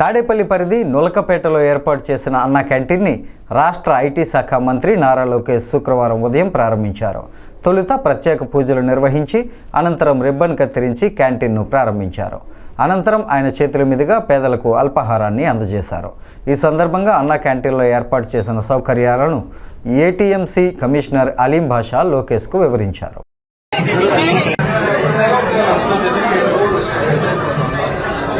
తాడేపల్లి పరిధి నులకపేటలో ఏర్పాటు చేసిన అన్న క్యాంటీన్ని రాష్ట్ర ఐటీ శాఖ మంత్రి నారా లోకేష్ శుక్రవారం ఉదయం ప్రారంభించారు. తొలుత ప్రత్యేక పూజలు నిర్వహించి అనంతరం రిబ్బన్ కత్తిరించి క్యాంటీన్ను ప్రారంభించారు. అనంతరం ఆయన చేతుల మీదుగా పేదలకు అల్పాహారాన్ని అందజేశారు. ఈ సందర్భంగా అన్న క్యాంటీన్లో ఏర్పాటు చేసిన సౌకర్యాలను ఏటీఎంసీ కమిషనర్ అలీం భాషా లోకేష్కు వివరించారు.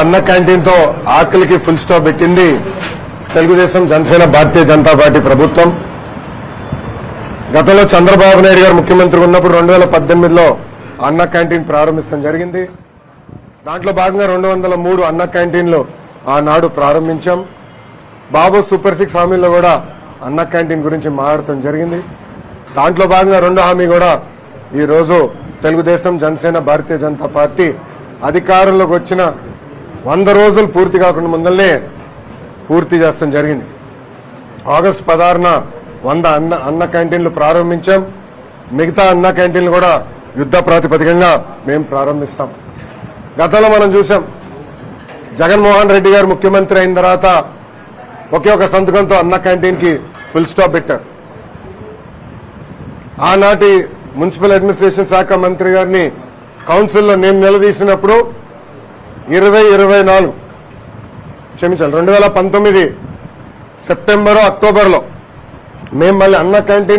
అన్న క్యాంటీన్తో ఆకలికి ఫుల్ స్టాప్ పెట్టింది తెలుగుదేశం జనసేన భారతీయ జనతా పార్టీ ప్రభుత్వం. గతంలో చంద్రబాబు నాయుడు గారు ముఖ్యమంత్రి ఉన్నప్పుడు రెండు వేల పద్దెనిమిదిలో అన్న క్యాంటీన్ ప్రారంభించడం జరిగింది. దాంట్లో భాగంగా రెండు వందల మూడు అన్న క్యాంటీన్లు ఆనాడు ప్రారంభించాం. బాబు సూపర్ సిక్స్ హామీల్లో కూడా అన్న క్యాంటీన్ గురించి మాట్లాడటం జరిగింది. దాంట్లో భాగంగా రెండో హామీ కూడా ఈ రోజు తెలుగుదేశం జనసేన భారతీయ జనతా పార్టీ అధికారంలోకి వచ్చిన వంద రోజులు పూర్తి కాకుండా ముందల్నే పూర్తి చేస్తాం జరిగింది. ఆగస్టు పదహారున వంద అన్న అన్న క్యాంటీన్లు ప్రారంభించాం. మిగతా అన్న క్యాంటీన్లు కూడా యుద్ధ ప్రాతిపదికంగా మేము ప్రారంభిస్తాం. గతంలో మనం చూసాం జగన్మోహన్ రెడ్డి గారు ముఖ్యమంత్రి అయిన తర్వాత ఒకే ఒక సంతకంతో అన్న క్యాంటీన్కి ఫుల్ స్టాప్ పెట్టారు. ఆనాటి మున్సిపల్ అడ్మినిస్ట్రేషన్ శాఖ మంత్రి గారిని కౌన్సిల్లో నేను నిలదీసినప్పుడు ఇరవై ఇరవై నాలుగు క్షమించాలి రెండు వేల పంతొమ్మిది సెప్టెంబరు అక్టోబర్లో మేము మళ్ళీ అన్న క్యాంటీన్